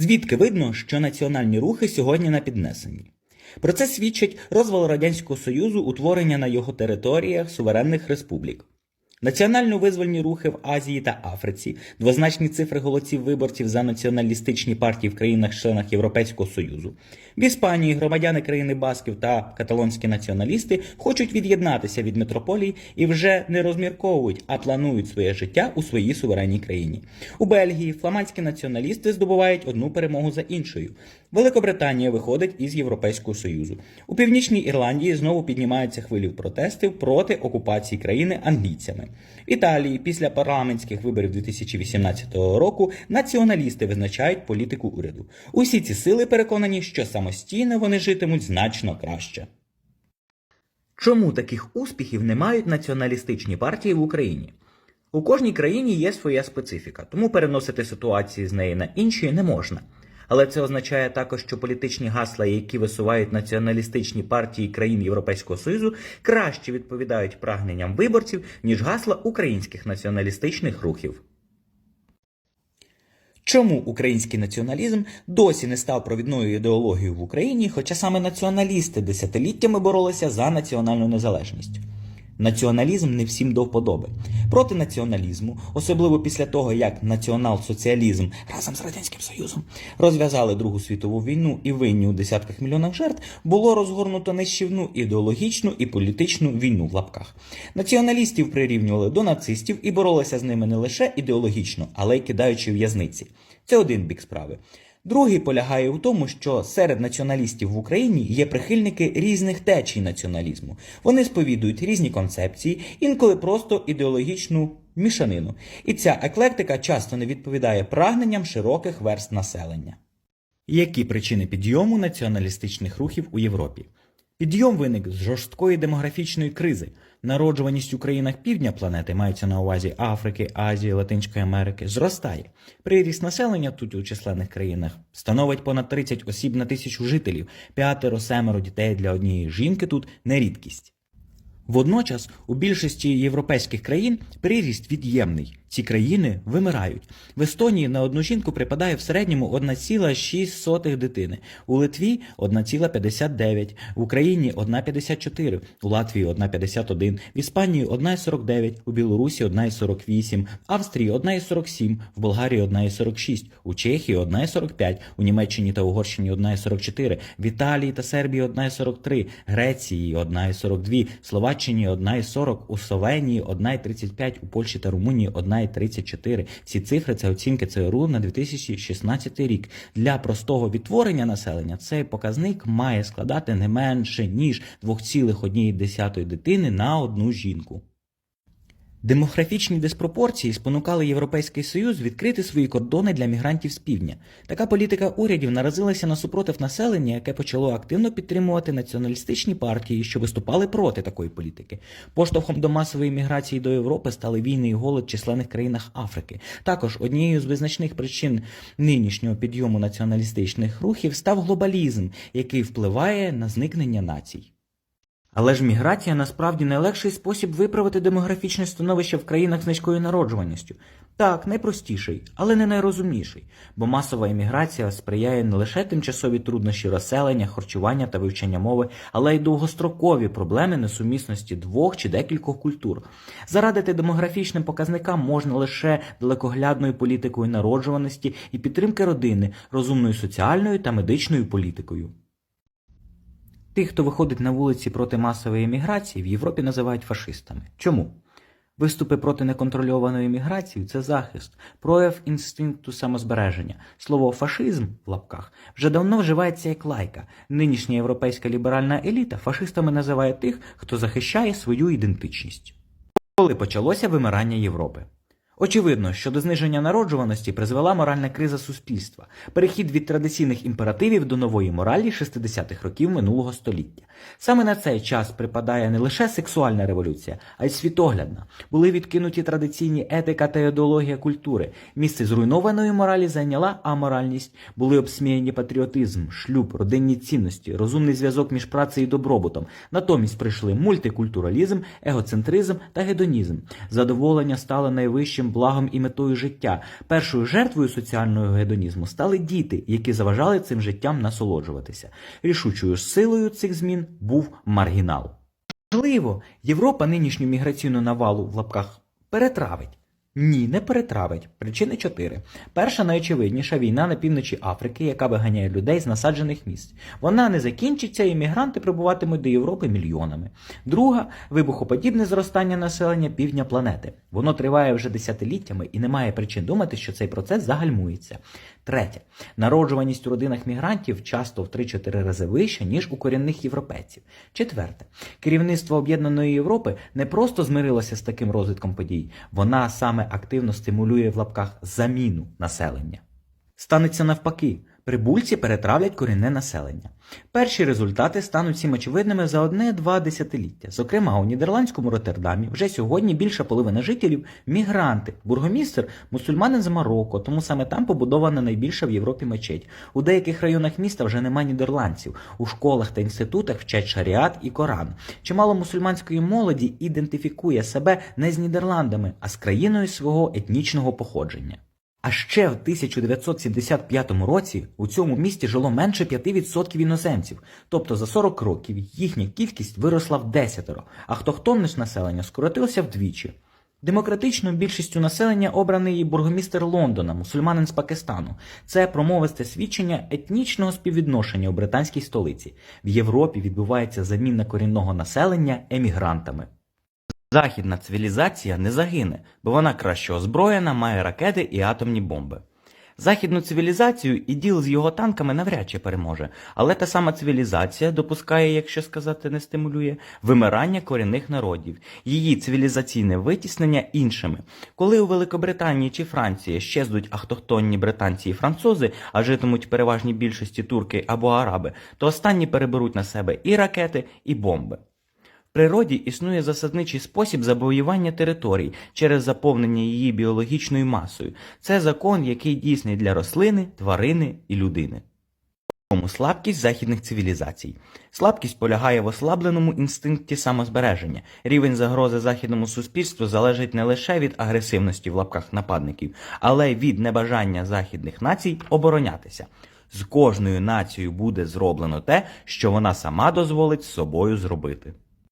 Звідки видно, що національні рухи сьогодні на піднесенні? Про це свідчить розвал Радянського Союзу, утворення на його територіях суверенних республік. Національно-визвольні рухи в Азії та Африці, двозначні цифри голосів виборців за націоналістичні партії в країнах-членах Європейського Союзу. В Іспанії громадяни країни Басків та каталонські націоналісти хочуть від'єднатися від метрополії і вже не розмірковують, а планують своє життя у своїй суверенній країні. У Бельгії фламандські націоналісти здобувають одну перемогу за іншою. Великобританія виходить із Європейського Союзу. У північній Ірландії знову піднімаються хвилі протестів проти окупації країни англійцями. В Італії після парламентських виборів 2018 року націоналісти визначають політику уряду. Усі ці сили переконані, що самостійно вони житимуть значно краще. Чому таких успіхів не мають націоналістичні партії в Україні? У кожній країні є своя специфіка, тому переносити ситуації з неї на інші не можна. Але це означає також, що політичні гасла, які висувають націоналістичні партії країн Європейського Союзу, краще відповідають прагненням виборців, ніж гасла українських націоналістичних рухів. Чому український націоналізм досі не став провідною ідеологією в Україні, хоча саме націоналісти десятиліттями боролися за національну незалежність? Націоналізм не всім до вподоби. Проти націоналізму, особливо після того, як націонал-соціалізм разом з Радянським Союзом розв'язали Другу світову війну і винні у десятках мільйонах жертв, було розгорнуто нищівну ідеологічну і політичну війну в лапках. Націоналістів прирівнювали до нацистів і боролися з ними не лише ідеологічно, але й кидаючи в'язниці. Це один бік справи. Другий полягає у тому, що серед націоналістів в Україні є прихильники різних течій націоналізму. Вони сповідують різні концепції, інколи просто ідеологічну мішанину. І ця еклектика часто не відповідає прагненням широких верст населення. Які причини підйому націоналістичних рухів у Європі? Підйом виник з жорсткої демографічної кризи. Народжуваність у країнах півдня планети мається на увазі Африки, Азії, Латинської Америки, зростає. Приріст населення тут у численних країнах становить понад 30 осіб на тисячу жителів, п'ятеро-семеро дітей для однієї жінки тут не рідкість. Водночас у більшості європейських країн приріст від'ємний. Ці країни вимирають. В Естонії на одну жінку припадає в середньому 1,6 дитини, у Литві 1,59, в Україні 1,54, у Латвії 1,51, в Іспанії 1,49, у Білорусі 1,48, в Австрії 1,47, в Болгарії 1,46, у Чехії 1,45, у Німеччині та Угорщині 1,44, в Італії та Сербії 1,43, Греції 1,42, Словаччині 1,40, у Словенії 1,35, у Польщі та Румунії 1,34. Всі цифри це оцінки ЦРУ на 2016 рік. Для простого відтворення населення цей показник має складати не менше ніж 2,1 дитини на одну жінку. Демографічні диспропорції спонукали Європейський Союз відкрити свої кордони для мігрантів з півдня. Така політика урядів наразилася на супротив населення, яке почало активно підтримувати націоналістичні партії, що виступали проти такої політики. Поштовхом до масової міграції до Європи стали війни і голод в численних країнах Африки. Також однією з визначних причин нинішнього підйому націоналістичних рухів став глобалізм, який впливає на зникнення націй. Але ж міграція насправді найлегший спосіб виправити демографічне становище в країнах з низькою народжуваністю. Так, найпростіший, але не найрозумніший, бо масова еміграція сприяє не лише тимчасові труднощі розселення, харчування та вивчення мови, але й довгострокові проблеми несумісності двох чи декількох культур. Зарадити демографічним показникам можна лише далекоглядною політикою народжуваності і підтримки родини, розумною соціальною та медичною політикою. Тих, хто виходить на вулиці проти масової еміграції, в Європі називають фашистами. Чому? Виступи проти неконтрольованої міграції це захист, прояв інстинкту самозбереження. Слово фашизм в лапках вже давно вживається як лайка. Нинішня європейська ліберальна еліта фашистами називає тих, хто захищає свою ідентичність. Коли почалося вимирання Європи? Очевидно, що до зниження народжуваності призвела моральна криза суспільства, перехід від традиційних імперативів до нової моралі 60-х років минулого століття. Саме на цей час припадає не лише сексуальна революція, а й світоглядна. Були відкинуті традиційні етика та ідеологія культури. Місце зруйнованої моралі зайняла аморальність, були обсміяні патріотизм, шлюб, родинні цінності, розумний зв'язок між працею і добробутом. Натомість прийшли мультикультуралізм, егоцентризм та гедонізм. Задоволення стало найвищим благом і метою життя. Першою жертвою соціального гедонізму стали діти, які заважали цим життям насолоджуватися. Рішучою силою цих змін був маргінал. Можливо, Європа нинішню міграційну навалу в лапках перетравить. Ні, не перетравить. Причини чотири. Перша найочевидніша війна на півночі Африки, яка виганяє людей з насаджених місць. Вона не закінчиться, і мігранти прибуватимуть до Європи мільйонами. Друга вибухоподібне зростання населення півдня планети. Воно триває вже десятиліттями і немає причин думати, що цей процес загальмується. Третє. Народжуваність у родинах мігрантів часто в 3-4 рази вища, ніж у корінних європейців. Четверте. Керівництво Об'єднаної Європи не просто змирилося з таким розвитком подій, вона саме активно стимулює в лапках заміну населення. Станеться навпаки. Прибульці перетравлять корінне населення. Перші результати стануть всім очевидними за одне-два десятиліття. Зокрема, у нідерландському Роттердамі вже сьогодні більша половина жителів мігранти. Бургомістр мусульманин з Марокко, тому саме там побудована найбільша в Європі мечеть. У деяких районах міста вже нема нідерландців. У школах та інститутах вчать шаріат і Коран. Чимало мусульманської молоді ідентифікує себе не з Нідерландами, а з країною свого етнічного походження. А ще в 1975 році у цьому місті жило менше 5% іноземців, тобто за 40 років їхня кількість виросла в десятеро, а автохтонне населення скоротилося вдвічі. Демократичною більшістю населення обраний бургомістер Лондона, мусульманин з Пакистану. Це промовисте свідчення етнічного співвідношення у британській столиці. В Європі відбувається заміна корінного населення емігрантами. Західна цивілізація не загине, бо вона краще озброєна, має ракети і атомні бомби. Західну цивілізацію і діл з його танками навряд чи переможе, але та сама цивілізація допускає, якщо сказати не стимулює, вимирання корінних народів, її цивілізаційне витіснення іншими. Коли у Великобританії чи Франції щезнуть автохтонні британці і французи, а житимуть переважній більшості турки або араби, то останні переберуть на себе і ракети, і бомби. Природі існує засадничий спосіб завоювання територій через заповнення її біологічною масою. Це закон, який дійсний для рослини, тварини і людини. Тому слабкість західних цивілізацій. Слабкість полягає в ослабленому інстинкті самозбереження. Рівень загрози західному суспільству залежить не лише від агресивності в лапках нападників, але й від небажання західних націй оборонятися. З кожною нацією буде зроблено те, що вона сама дозволить з собою зробити.